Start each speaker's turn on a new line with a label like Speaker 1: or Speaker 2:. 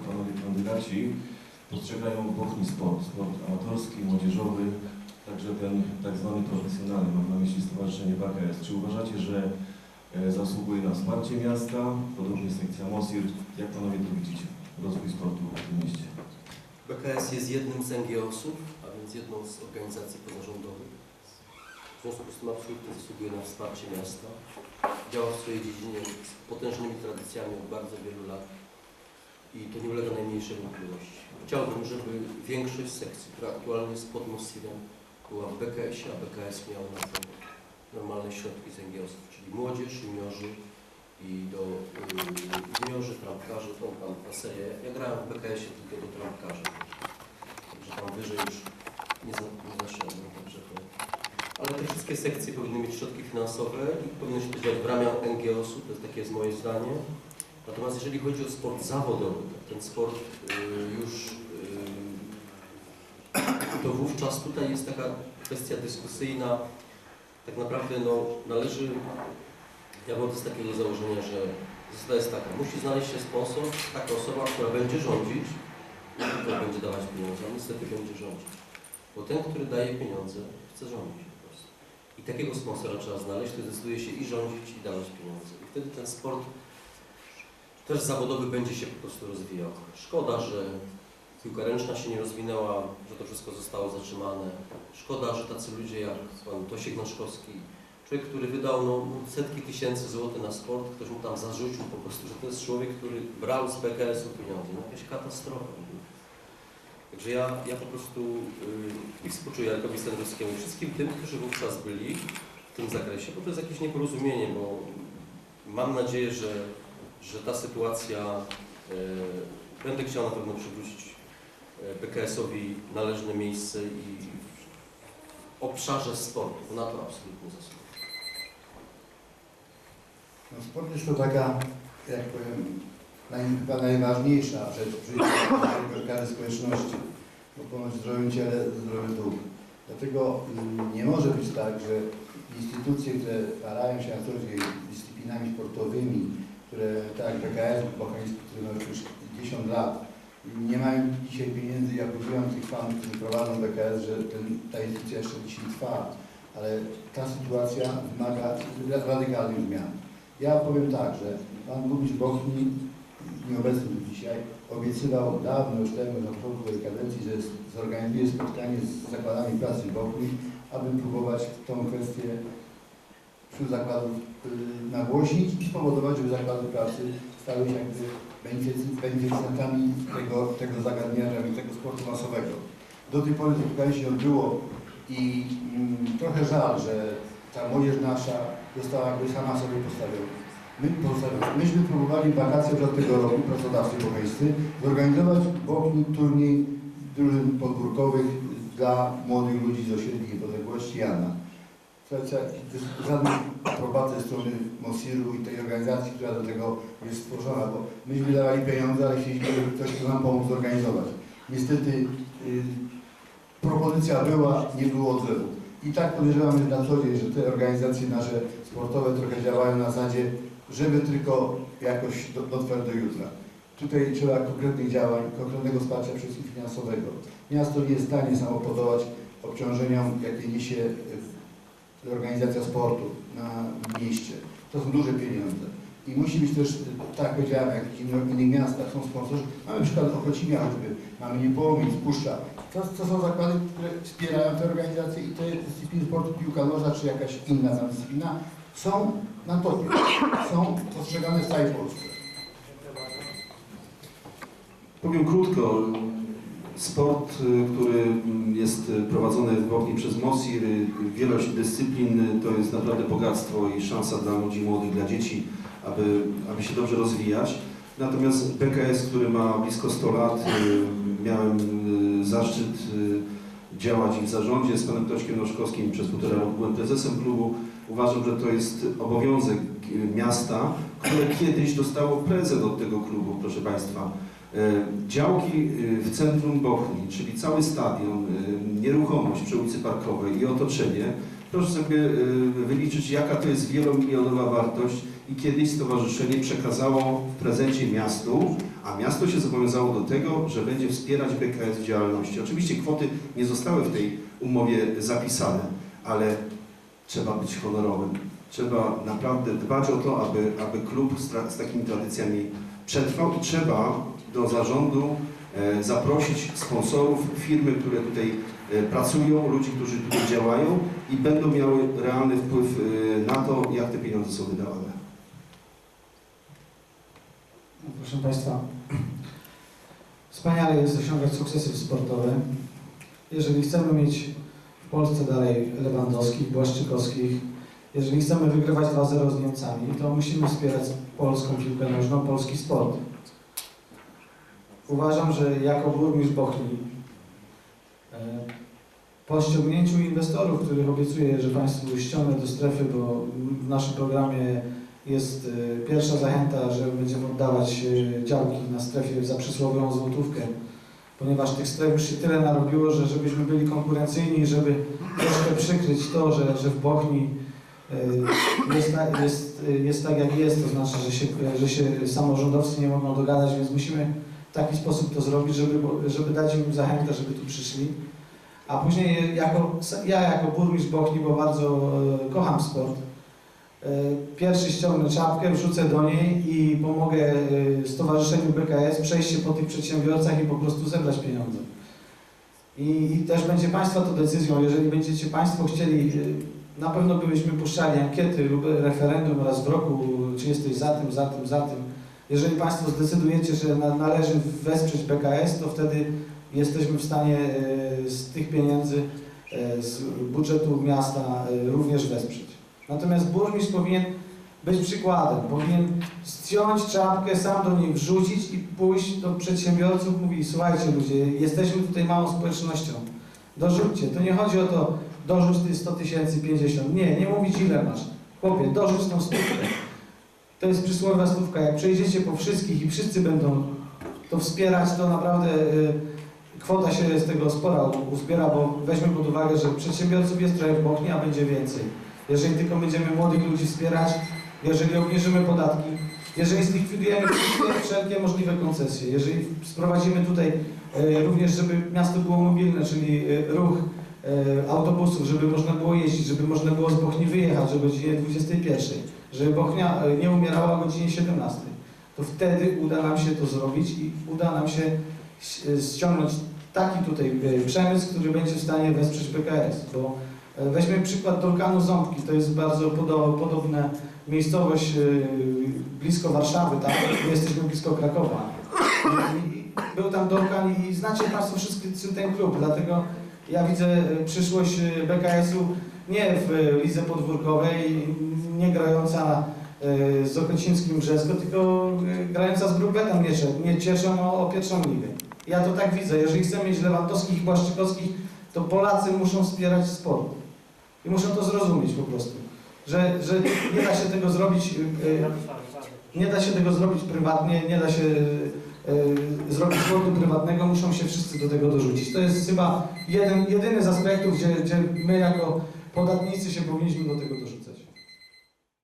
Speaker 1: panowie kandydaci postrzegają bochni sport, sport amatorski, młodzieżowy, także ten tak zwany profesjonalny, mam na myśli Stowarzyszenie BKS. Czy uważacie, że e, zasługuje na wsparcie miasta, podobnie sekcja MOSIR? Jak panowie to widzicie, rozwój sportu w tym mieście?
Speaker 2: BKS jest jednym z NGO-sów, a więc jedną z organizacji pozarządowych. W związku z tym absolutnie zasługuje na wsparcie miasta. Działa w swojej dziedzinie z potężnymi tradycjami od bardzo wielu lat i to nie ulega najmniejszej wątpliwości. Chciałbym, żeby większość sekcji, która aktualnie jest pod Mosirem, była w BKS-ie, a BKS miał na to normalne środki z NGO-sów, czyli młodzież, juniorzy i do y, juniorzy, trampkarzy, tą tam ta. Ja grałem w BKS-ie tylko do trampkarzy, także tam wyżej już nie, za, także to... Ale te wszystkie sekcje powinny mieć środki finansowe i powinny się to w ramach NGO-su, to jest takie jest moje zdanie. Natomiast jeżeli chodzi o sport zawodowy, ten sport y, już y, to wówczas tutaj jest taka kwestia dyskusyjna. Tak naprawdę no, należy, ja mam z takiego założenia, że zasada jest taka, musi znaleźć się sponsor, taka osoba, która będzie rządzić, tylko będzie dawać pieniądze, a niestety będzie rządzić. Bo ten, który daje pieniądze, chce rządzić po prostu. I takiego sponsora trzeba znaleźć, który decyduje się i rządzić, i dawać pieniądze. I wtedy ten sport też zawodowy będzie się po prostu rozwijał. Szkoda, że piłka ręczna się nie rozwinęła, że to wszystko zostało zatrzymane. Szkoda, że tacy ludzie jak pan Tosiek Naszkowski, człowiek, który wydał no, setki tysięcy złotych na sport, ktoś mu tam zarzucił po prostu, że to jest człowiek, który brał z PKS-u pieniądze. No jakaś katastrofa. Także ja, ja po prostu yy, współczuję Jarkowi Sędziowskiemu i wszystkim tym, którzy wówczas byli w tym zakresie, bo to jest jakieś nieporozumienie, bo mam nadzieję, że że ta sytuacja, e, będę chciał na pewno przywrócić e, BKS-owi należne miejsce i w obszarze sportu, na to absolutnie zasługuje.
Speaker 3: No, sport jest to taka, jak powiem, naj, chyba najważniejsza rzecz życiu każdej- społeczności. Bo ponoć w zdrowym ciele, zdrowy duch. Dlatego mm, nie może być tak, że instytucje, które starają się na dyscyplinami sportowymi, jak PKS Bochański, który ma już 10 lat, nie mają dzisiaj pieniędzy. Ja powiedziałem tych panów, którzy prowadzą BKS, że ten, ta instytucja jeszcze dzisiaj trwa, ale ta sytuacja wymaga radykalnych zmian. Ja powiem tak, że pan burmistrz Bochni, nieobecny tu dzisiaj, obiecywał dawno już temu na początku tej kadencji, że zorganizuje spotkanie z zakładami pracy Bochni, aby próbować tą kwestię wśród zakładów nagłośnić i spowodować, żeby zakłady pracy stały się jakby benefic- beneficjentami tego, tego zagadnienia, tego sportu masowego. Do tej pory spotkanie się odbyło i mm, trochę żal, że ta młodzież nasza została jakby sama sobie postawiona. My. Myśmy próbowali wakacje od tego roku, pracodawcy bocheńscy, zorganizować Bochni turniej drużyn podwórkowych dla młodych ludzi z osiedli niepodległości Jana. Słuchajcie, żadnej aprobaty ze strony Mosiru i tej organizacji, która do tego jest stworzona, bo myśmy dawali pieniądze, ale chcieliśmy, żeby ktoś to nam pomógł zorganizować. Niestety y, propozycja była, nie było odzewu. I tak podejrzewam, że na co dzień, że te organizacje nasze sportowe trochę działają na zasadzie, żeby tylko jakoś do- dotrwać do jutra. Tutaj trzeba konkretnych działań, konkretnego wsparcia wszystkim finansowego. Miasto nie jest w stanie samo podołać obciążeniom, jakie niesie organizacja sportu na mieście. To są duże pieniądze. I musi być też, tak jak powiedziałem, jak w innych- miastach są sponsorzy. Mamy przykład Ochocimia choćby, mamy Niepołomic, Puszcza. To, to są zakłady, które wspierają te organizacje i te dyscypliny sportu piłka nożna, czy jakaś inna tam dyscyplina, są na topie. Są postrzegane w całej Polsce.
Speaker 4: Powiem krótko. Sport, y, który mm, jest y, prowadzony w Bochni przez MOSIR, y, wielość dyscyplin to jest naprawdę bogactwo i szansa dla ludzi młodych, dla dzieci, aby, aby się dobrze rozwijać. Natomiast PKS, który ma blisko 100 lat, miałem zaszczyt działać w zarządzie z panem Tośkiem Noszkowskim przez półtora roku byłem prezesem klubu. Uważam, że to jest obowiązek miasta, które kiedyś dostało prezent od tego klubu, proszę Państwa. E, Działki e, w centrum Bochni, czyli cały stadion, e, nieruchomość przy ulicy Parkowej i otoczenie, proszę sobie wyliczyć, jaka to jest wielomilionowa wartość i kiedyś stowarzyszenie przekazało w prezencie miastu, a miasto się zobowiązało do tego, że będzie wspierać BKS w działalności. Oczywiście kwoty nie zostały w tej umowie zapisane, ale trzeba być honorowym. Trzeba naprawdę dbać o to, aby, aby klub z, z takimi tradycjami przetrwał i trzeba do zarządu e, zaprosić sponsorów, firmy, które tutaj e, pracują, ludzi, którzy tutaj działają i będą miały realny wpływ e, na to, jak te pieniądze są wydawane.
Speaker 5: Proszę Państwa, wspaniale jest osiągać sukcesy sportowe. Jeżeli chcemy mieć w Polsce dalej Lewandowskich, Błaszczykowskich, jeżeli chcemy wygrywać 2-0 z Niemcami, to musimy wspierać polską piłkę nożną, polski sport. Uważam, że jako burmistrz Bochni e, po ściągnięciu inwestorów, których obiecuję, że Państwu ściągnę do strefy, bo w naszym programie jest e, pierwsza zachęta, że będziemy oddawać e, działki na strefie za przysłowiową złotówkę, ponieważ tych stref już się tyle narobiło, że żebyśmy byli konkurencyjni, żeby troszkę przykryć to, że, że w Bochni jest, jest, jest tak jak jest, to znaczy, że się, że się samorządowcy nie mogą dogadać, więc musimy taki sposób to zrobić, żeby, żeby dać im zachętę, żeby tu przyszli. A później jako, ja jako burmistrz Bochni, bo bardzo e, kocham sport, E, Pierwszy ściągnę czapkę, wrzucę do niej i pomogę e, Stowarzyszeniu BKS przejść się po tych przedsiębiorcach i po prostu zebrać pieniądze. I, I też będzie Państwa to decyzją, jeżeli będziecie Państwo chcieli, e, na pewno byśmy puszczali ankiety lub referendum raz w roku, czy jesteś za tym, za tym, za tym. Jeżeli Państwo zdecydujecie, że na, należy wesprzeć BKS, to wtedy jesteśmy w stanie e, z tych pieniędzy e, z budżetu miasta e, również wesprzeć. Natomiast burmistrz powinien być przykładem, powinien zdjąć czapkę, sam do niej wrzucić i pójść do przedsiębiorców, mówi, słuchajcie ludzie, jesteśmy tutaj małą społecznością, dorzućcie. To nie chodzi o to, dorzuć ty 100 tysięcy, 50, nie, nie mówić ile masz. Chłopie, dorzuć tą stówkę. To jest przysłowia stówka, jak przejdziecie po wszystkich i wszyscy będą to wspierać, to naprawdę y, kwota się z tego spora uzbiera, bo weźmy pod uwagę, że przedsiębiorców jest trochę w Bochni, a będzie więcej. Jeżeli tylko będziemy młodych ludzi wspierać, jeżeli obniżymy podatki, jeżeli zlikwidujemy wszelkie możliwe koncesje, jeżeli sprowadzimy tutaj e, również, żeby miasto było mobilne, czyli e, ruch autobusów, żeby można było jeździć, żeby można było z Bochni wyjechać o godzinie 21, żeby Bochnia e, nie umierała o godzinie 17, to wtedy uda nam się to zrobić i uda nam się ś- ściągnąć taki tutaj e, przemysł, który będzie w stanie wesprzeć PKS, bo e, weźmy przykład Dolkanu Ząbki, to jest bardzo podo, podobna miejscowość e, blisko Warszawy? My jesteśmy blisko Krakowa. I był tam Dolkan i znacie Państwo wszyscy ten klub, dlatego ja widzę e, przyszłość e, BKS-u nie w e, lidze podwórkowej, nie grająca z Okęcińskim Brzesko, tylko grająca z Grubetem Mieczem, nie cieszą o, o pierwszą ligę. Ja to tak widzę, jeżeli chcemy mieć Lewandowskich Błaszczykowskich, to Polacy muszą wspierać sport. I muszą to zrozumieć po prostu, że, że nie da się tego zrobić, nie da się tego zrobić prywatnie, nie da się zrobić sportu prywatnego, muszą się wszyscy do tego dorzucić. To jest chyba jeden, jedyny z aspektów, gdzie, gdzie my jako podatnicy się powinniśmy do tego dorzucić.